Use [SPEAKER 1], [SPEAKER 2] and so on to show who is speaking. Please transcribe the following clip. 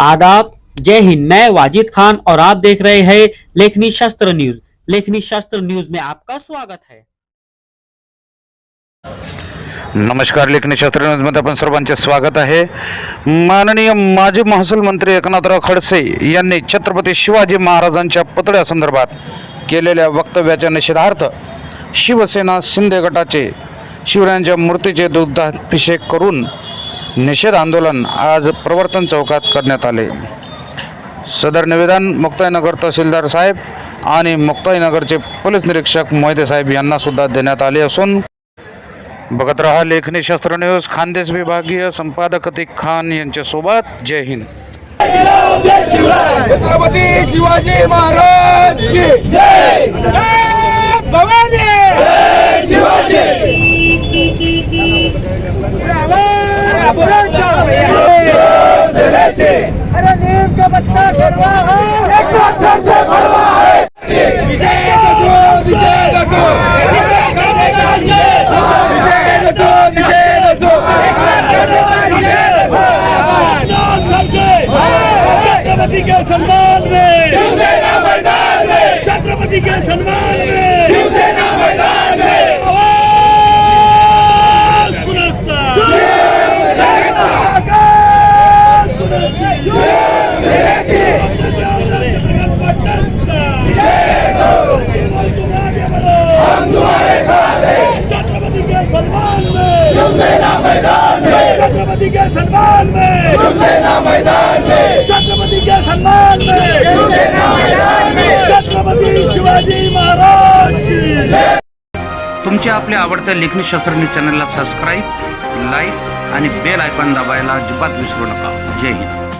[SPEAKER 1] आदाब। जय हिंद, मैं वाजिद खान और आप देख रहे हैं लेखनी शास्त्र न्यूज़। लेखनी शास्त्र न्यूज़ में आपका स्वागत है।
[SPEAKER 2] नमस्कार, लेखनी शास्त्र न्यूजमध्ये आपण सर्वांचे स्वागत आहे। माननीय माजी महसूल मंत्री एकनाथराव खडसे छत्रपती शिवाजी महाराजांच्या पुतळ्यासंदर्भात केलेल्या वक्तव्याच्या निषेधार्थ शिवसेना शिंदे गटाचे शिवरायांच्या मूर्तीचे दुग्धाभिषेक करून निषेध आंदोलन आज प्रवर्तन चौकात करण्यात आले. सदर निवेदन मुक्ताईनगर तहसीलदार साहेब आणि मुक्ताईनगरचे पोलीस निरीक्षक मोहिते साहेब यांना सुद्धा देण्यात आले असून बघत रहा लेखनी शस्त्र न्यूज खानदेश विभागीय संपादक अतिक खान यांच्यासोबत. जय हिंद.
[SPEAKER 3] छत्रपती शिवाजी महाराज की जय भवानी जय शिवाजी अरे नीम का बच्चा गरबा है। एक पत्थर से बड़वा है। विजय दसो विजय के सम्मान में शिवसेना मैदान में छत्रपति के सम्मान में शिवसेना मैदान में आवाज बुलंद हम तुम्हारे साथ हैं छत्रपति के सम्मान में शिवसेना मैदान में। छत्रपति के सम्मान में। शिवसेना मैदान में। छत्रपति के सम्मान में। शिवसेना मैदान में। छत्रपति शिवाजी महाराज की।
[SPEAKER 2] तुमच्या आपल्या आवडत्या लेखनी शास्त्र न्यूज चॅनलला सबस्क्राईब लाईक आणि बेल आयकॉन दाबायला अजिबात विसरू नका. जय हिंद.